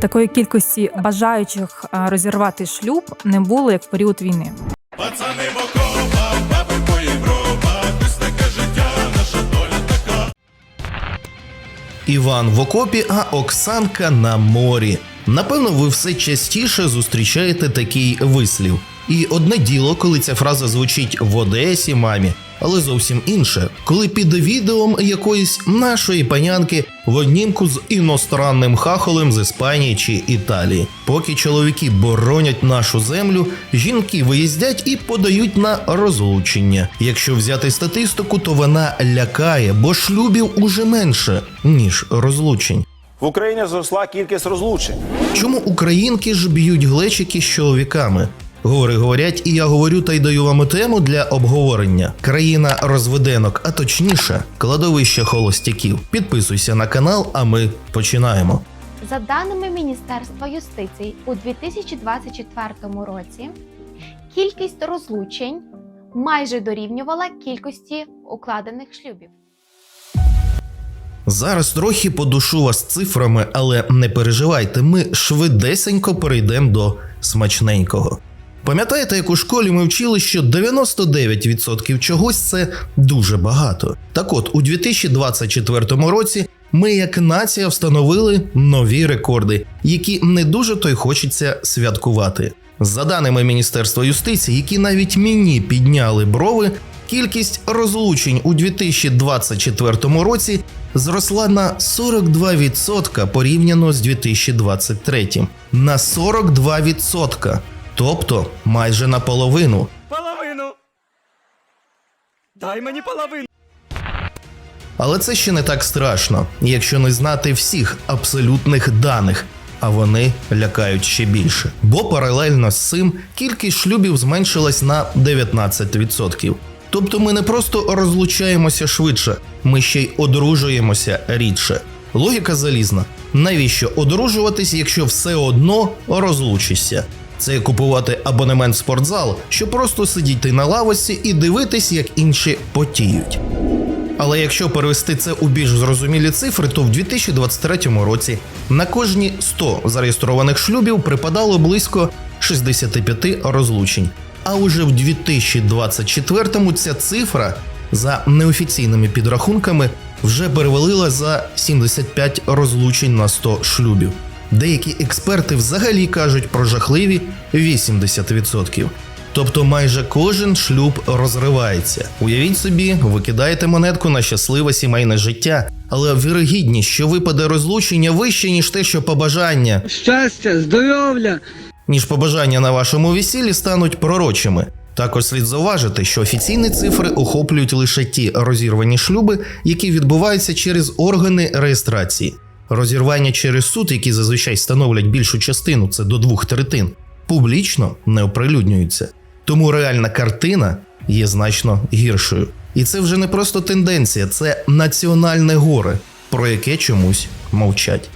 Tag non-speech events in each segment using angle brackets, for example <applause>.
Такої кількості бажаючих розірвати шлюб не було як в період війни. Пацани Бокова, баби по Європа, ось таке життя, наша доля така. Іван в окопі, а Оксанка на морі. Напевно, ви все частіше зустрічаєте такий вислів. І одне діло, коли ця фраза звучить в Одесі, мамі, але зовсім інше, коли під відеом якоїсь нашої панянки в однімку з іностранним хахолем з Іспанії чи Італії. Поки чоловіки боронять нашу землю, жінки виїздять і подають на розлучення. Якщо взяти статистику, то вона лякає, бо шлюбів уже менше ніж розлучень. В Україні зросла кількість розлучень. Чому українки ж б'ють глечики з чоловіками? Говори, говорять, і я говорю та й даю вам тему для обговорення. Країна розведенок, а точніше, кладовище холостяків. Підписуйся на канал, а ми починаємо. За даними Міністерства юстиції, у 2024 році кількість розлучень майже дорівнювала кількості укладених шлюбів. Зараз трохи подушу вас цифрами, але не переживайте, ми швидесенько перейдемо до смачненького. Пам'ятаєте, як у школі ми вчили, що 99% чогось це дуже багато. Так от, у 2024 році ми як нація встановили нові рекорди, які не дуже то й хочеться святкувати. За даними Міністерства юстиції, які навіть мені підняли брови, кількість розлучень у 2024 році зросла на 42% порівняно з 2023. На 42%. Тобто майже наполовину. Половину. Дай мені половину. Але це ще не так страшно, якщо не знати всіх абсолютних даних, а вони лякають ще більше. Бо паралельно з цим кількість шлюбів зменшилась на 19%. Тобто ми не просто розлучаємося швидше, ми ще й одружуємося рідше. Логіка залізна. Навіщо одружуватись, якщо все одно розлучишся? Це купувати абонемент в спортзал, щоб просто сидіти на лавочці і дивитись, як інші потіють. Але якщо перевести це у більш зрозумілі цифри, то в 2023 році на кожні 100 зареєстрованих шлюбів припадало близько 65 розлучень. А уже в 2024 ця цифра за неофіційними підрахунками вже перевалила за 75 розлучень на 100 шлюбів. Деякі експерти взагалі кажуть про жахливі 80%. Тобто майже кожен шлюб розривається. Уявіть собі, ви кидаєте монетку на щасливе сімейне життя, але вірогідність, що випаде розлучення вище, ніж те, що побажання, щастя, здоров'я. ніж побажання на вашому весіллі стануть пророчими. Також слід зауважити, що офіційні цифри охоплюють лише ті розірвані шлюби, які відбуваються через органи реєстрації. Розірвання через суд, які зазвичай становлять більшу частину, це до двох третин, публічно не оприлюднюються. Тому реальна картина є значно гіршою. І це вже не просто тенденція, це національне горе, про яке чомусь мовчать.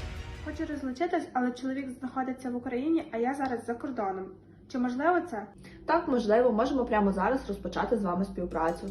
Хочу розлучитись, але чоловік знаходиться в Україні, а я зараз за кордоном. Чи можливо це? Так, можливо, можемо прямо зараз розпочати з вами співпрацю.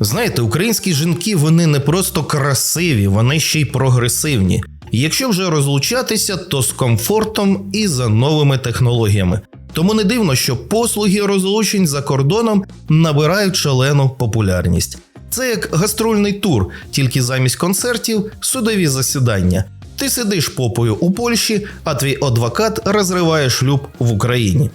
Знаєте, українські жінки вони не просто красиві, вони ще й прогресивні. І Якщо вже розлучатися, то з комфортом і за новими технологіями. Тому не дивно, що послуги розлучень за кордоном набирають шалену популярність. Це як гастрольний тур, тільки замість концертів судові засідання. Ти сидиш попою у Польщі, а твій адвокат розриває шлюб в Україні.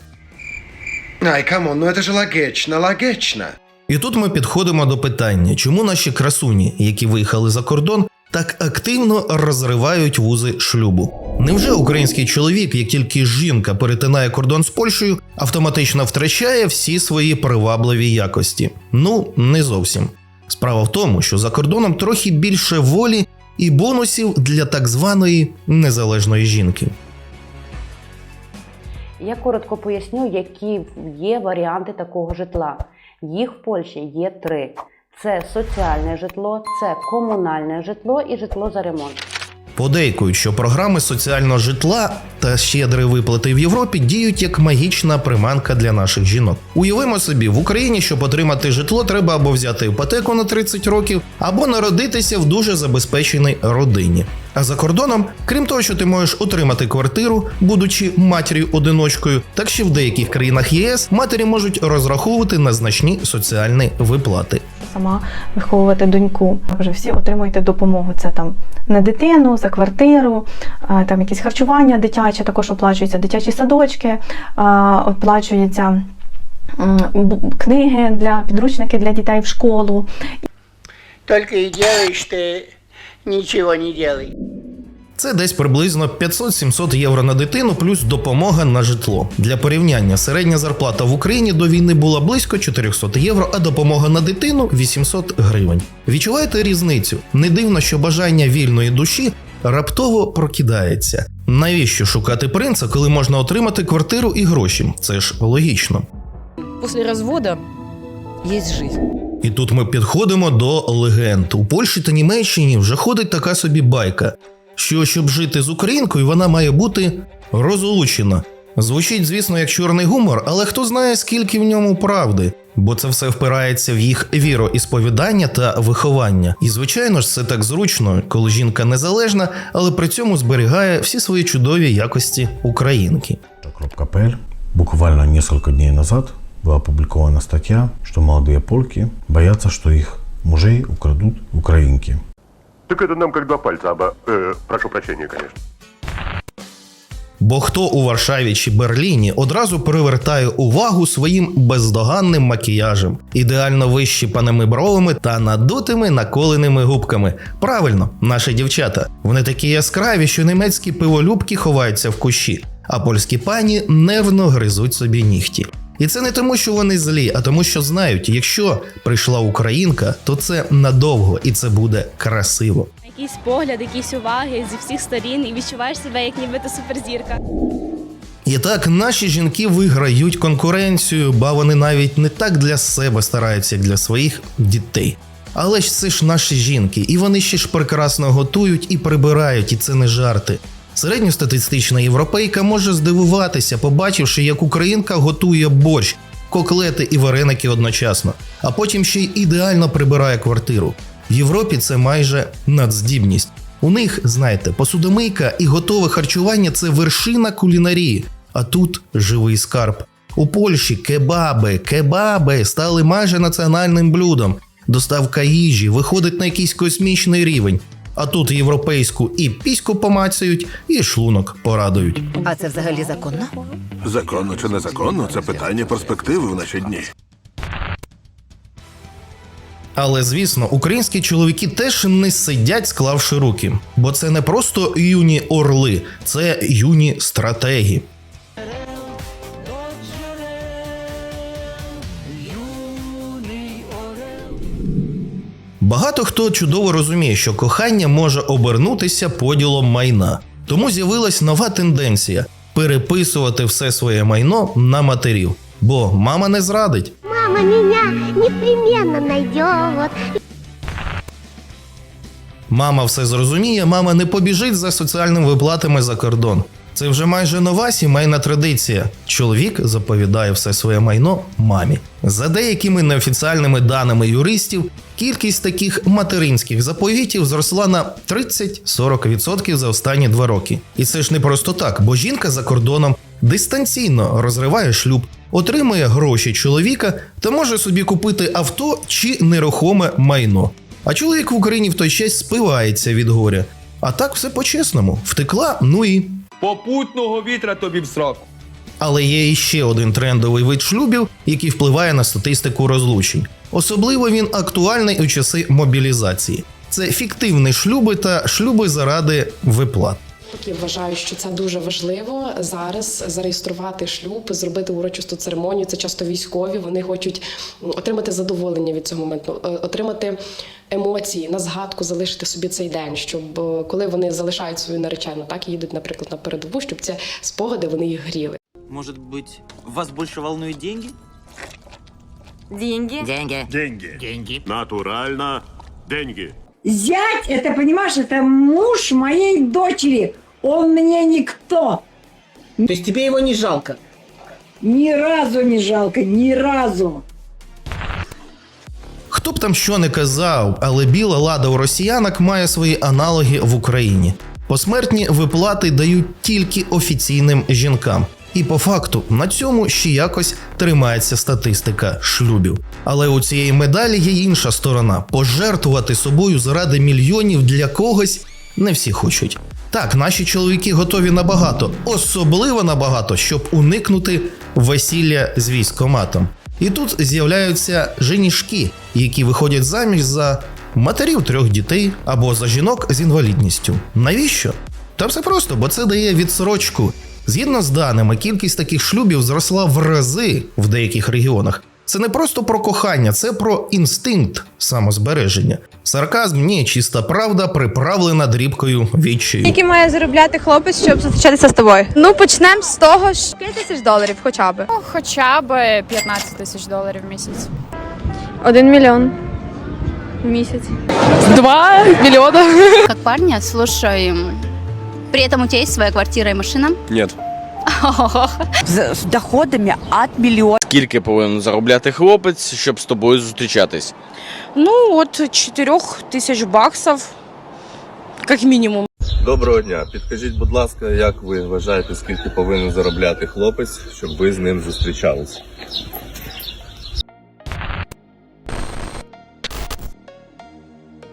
Ай, камон, ну это же логично, логично. І тут ми підходимо до питання, чому наші красуні, які виїхали за кордон, так активно розривають вузи шлюбу. Невже український чоловік, як тільки жінка перетинає кордон з Польщею, автоматично втрачає всі свої привабливі якості? Ну, не зовсім. Справа в тому, що за кордоном трохи більше волі і бонусів для так званої незалежної жінки. Я коротко поясню, які є варіанти такого житла. Їх в Польщі є три: це соціальне житло, це комунальне житло і житло за ремонт. Подейкують, що програми соціального житла та щедрі виплати в Європі діють як магічна приманка для наших жінок. Уявимо собі, в Україні, щоб отримати житло, треба або взяти іпотеку на 30 років, або народитися в дуже забезпеченій родині. А за кордоном, крім того, що ти можеш отримати квартиру, будучи матір'ю одиночкою, так ще в деяких країнах ЄС матері можуть розраховувати на значні соціальні виплати. Сама виховувати доньку. Вже всі отримуєте допомогу. Це там на дитину, за квартиру, там якісь харчування дитяче, також оплачуються дитячі садочки, оплачуються книги для підручники для дітей в школу. Тільки і делаешь ти нічого не делай. Це десь приблизно 500-700 євро на дитину, плюс допомога на житло. Для порівняння середня зарплата в Україні до війни була близько 400 євро, а допомога на дитину 800 гривень. Відчуваєте різницю? Не дивно, що бажання вільної душі раптово прокидається. Навіщо шукати принца, коли можна отримати квартиру і гроші? Це ж логічно. После развода есть жизнь. І тут ми підходимо до легенд. У Польщі та Німеччині вже ходить така собі байка, що щоб жити з українкою, вона має бути розлучена. Звучить, звісно, як чорний гумор, але хто знає, скільки в ньому правди, бо це все впирається в їх віроісповідання та виховання. І звичайно ж, це так зручно, коли жінка незалежна, але при цьому зберігає всі свої чудові якості українки. .пл. Буквально несколько дней назад была опубликована статья, что молодые польки боятся, что их мужей украдут украинки. Так это нам как два пальца, аба... Э, прошу прощения, конечно. Бо хто у Варшаві чи Берліні одразу привертає увагу своїм бездоганним макіяжем, ідеально вищіпаними бровами та надутими наколеними губками. Правильно, наші дівчата. Вони такі яскраві, що німецькі пиволюбки ховаються в кущі, а польські пані нервно гризуть собі нігті. І це не тому, що вони злі, а тому, що знають, якщо прийшла українка, то це надовго і це буде красиво. Якийсь погляд, якісь уваги зі всіх сторін і відчуваєш себе як нібито суперзірка. І так наші жінки виграють конкуренцію, ба вони навіть не так для себе стараються, як для своїх дітей. Але ж це ж наші жінки, і вони ще ж прекрасно готують і прибирають, і це не жарти. Середньостатистична європейка може здивуватися, побачивши, як українка готує борщ, коклети і вареники одночасно, а потім ще й ідеально прибирає квартиру. В Європі це майже надздібність. У них, знаєте, посудомийка і готове харчування це вершина кулінарії, а тут живий скарб. У Польщі кебаби, кебаби стали майже національним блюдом. Доставка їжі виходить на якийсь космічний рівень. А тут європейську і піську помацають, і шлунок порадують. А це взагалі законно? Законно чи незаконно, це питання перспективи в наші дні. Але звісно, українські чоловіки теж не сидять, склавши руки, бо це не просто юні орли, це юні стратегі. Багато хто чудово розуміє, що кохання може обернутися поділом майна. Тому з'явилась нова тенденція переписувати все своє майно на матерів. Бо мама не зрадить. Мама мене непременно найде. Мама все зрозуміє, мама не побіжить за соціальними виплатами за кордон. Це вже майже нова сімейна традиція. Чоловік заповідає все своє майно мамі. За деякими неофіціальними даними юристів, кількість таких материнських заповітів зросла на 30-40% за останні два роки. І це ж не просто так, бо жінка за кордоном дистанційно розриває шлюб, отримує гроші чоловіка та може собі купити авто чи нерухоме майно. А чоловік в Україні в той час спивається від горя. А так все по-чесному. Втекла, ну і. Попутного вітра тобі в сраку. Але є іще один трендовий вид шлюбів, який впливає на статистику розлучень. Особливо він актуальний у часи мобілізації. Це фіктивні шлюби та шлюби заради виплат. Я вважаю, що це дуже важливо зараз зареєструвати шлюб, зробити урочисту церемонію. Це часто військові. Вони хочуть отримати задоволення від цього моменту, е, отримати емоції на згадку, залишити собі цей день, щоб е, коли вони залишають свою наречену, так і їдуть, наприклад, на передову, щоб ці спогади вони їх гріли. Може бути, вас більше волнують деньги? Деньги. Деньги. Деньги. Деньги. Натурально. Деньги. Зять, это, понимаешь, это муж моей дочери. Он мне никто. То есть тебе его не жалко? Ни разу не жалко, ни разу. Хто б там що не казав, але біла лада у росіянок має свої аналоги в Україні. Посмертні виплати дають тільки офіційним жінкам. І по факту на цьому ще якось тримається статистика шлюбів. Але у цієї медалі є інша сторона: пожертвувати собою заради мільйонів для когось не всі хочуть. Так, наші чоловіки готові набагато, особливо набагато, щоб уникнути весілля з військоматом. І тут з'являються женішки, які виходять заміж за матерів трьох дітей або за жінок з інвалідністю. Навіщо? Та все просто, бо це дає відсрочку. Згідно з даними, кількість таких шлюбів зросла в рази в деяких регіонах. Це не просто про кохання, це про інстинкт самозбереження. Сарказм ні, чиста правда, приправлена дрібкою відчаю. Скільки має заробляти хлопець, щоб зустрічатися з тобою? Ну почнемо з того, що 5 тисяч доларів хоча б. Хоча б 15 тисяч доларів в місяць. Один мільйон в місяць. Два мільйони. Как парня, слушай, при этом у тебя есть своя квартира и машина? Нет. <laughs> С, доходами от миллиона. Скільки повинен заробляти хлопець, щоб з тобою зустрічатись? Ну, от 4 тисяч баксів, як мінімум. Доброго дня. Підкажіть, будь ласка, як ви вважаєте, скільки повинен заробляти хлопець, щоб ви з ним зустрічались?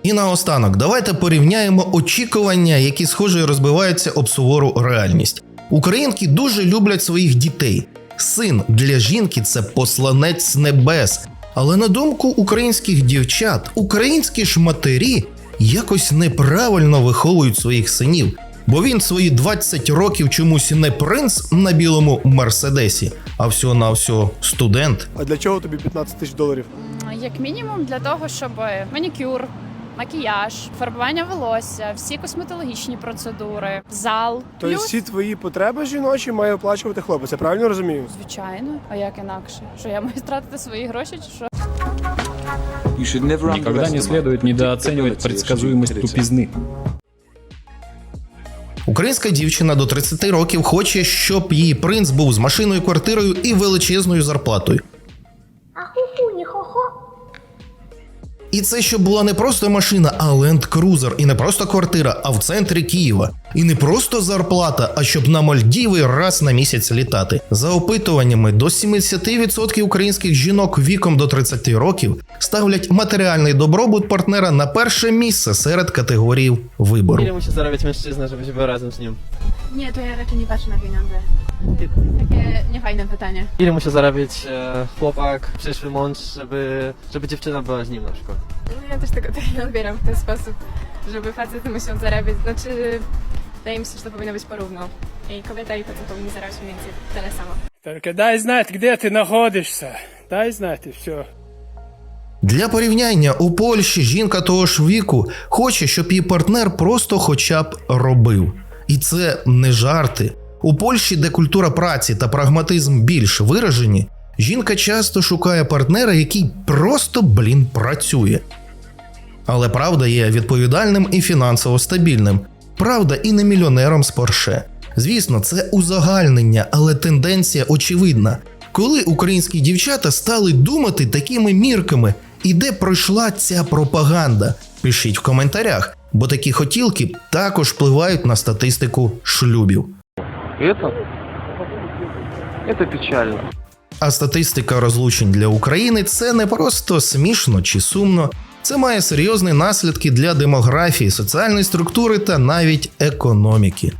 І наостанок, давайте порівняємо очікування, які схоже розбиваються об сувору реальність. Українки дуже люблять своїх дітей. Син для жінки це посланець небес. Але на думку українських дівчат, українські ж матері якось неправильно виховують своїх синів. Бо він свої 20 років чомусь не принц на білому мерседесі, а всього на всього студент. А для чого тобі 15 тисяч доларів? Як мінімум для того, щоб манікюр, макіяж, фарбування волосся, всі косметологічні процедури, зал. Тобто Плюс, всі твої потреби жіночі має оплачувати хлопець, я правильно розумію? звичайно, а як інакше? Що я маю стратити свої гроші, чи що? Никогда не следует недооценивать предсказуемость тупизны. Українська дівчина до 30 років хоче, щоб її принц був з машиною, квартирою і величезною зарплатою. І це щоб була не просто машина, а ленд-крузер, і не просто квартира, а в центрі Києва. І не просто зарплата, а щоб на Мальдіви раз на місяць літати. За опитуваннями, до 70% українських жінок віком до 30 років ставлять матеріальний добробут партнера на перше місце серед категорій вибору. musi zarabiać mężczyzna, żebyś był razem z nim? Ні, то я raczej nie patrzę na pieniądze. Takie niefajne pytanie. Ile musi zarabiać e, chłopak, przyszły mąż, żeby, żeby dziewczyna była z nim na przykład? No ja też tego tak nie odbieram w ten sposób, żeby facety musiał zarabiać. Znaczy, wydaje mi się, że to powinno być porówno. I kobieta i facet powinni zarabiać mniej więcej tyle samo. Только дай знать, где ты находишься. Дай знать и все. Для порівняння у Польщі жінка того ж віку хоче, щоб її партнер просто хоча б робив. І це не жарти. У Польщі, де культура праці та прагматизм більш виражені, жінка часто шукає партнера, який просто блін працює. Але правда є відповідальним і фінансово стабільним. Правда, і не мільйонером з Порше. Звісно, це узагальнення, але тенденція очевидна. Коли українські дівчата стали думати такими мірками, і де пройшла ця пропаганда? Пишіть в коментарях, бо такі хотілки також впливають на статистику шлюбів. Это? Это печально. А статистика розлучень для України це не просто смішно чи сумно. Це має серйозні наслідки для демографії, соціальної структури та навіть економіки.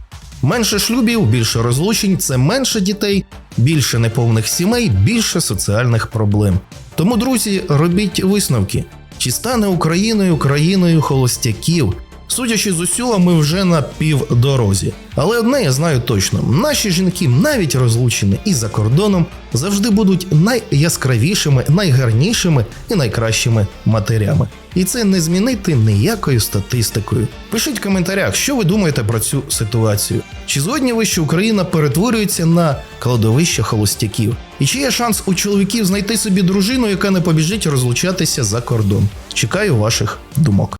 Менше шлюбів, більше розлучень це менше дітей, більше неповних сімей, більше соціальних проблем. Тому, друзі, робіть висновки: чи стане Україною країною холостяків? Судячи з усього, ми вже на півдорозі. Але одне я знаю точно: наші жінки, навіть розлучені і за кордоном, завжди будуть найяскравішими, найгарнішими і найкращими матерями. І це не змінити ніякою статистикою. Пишіть в коментарях, що ви думаєте про цю ситуацію. Чи згодні ви, що Україна перетворюється на кладовище холостяків? І чи є шанс у чоловіків знайти собі дружину, яка не побіжить розлучатися за кордон? Чекаю ваших думок.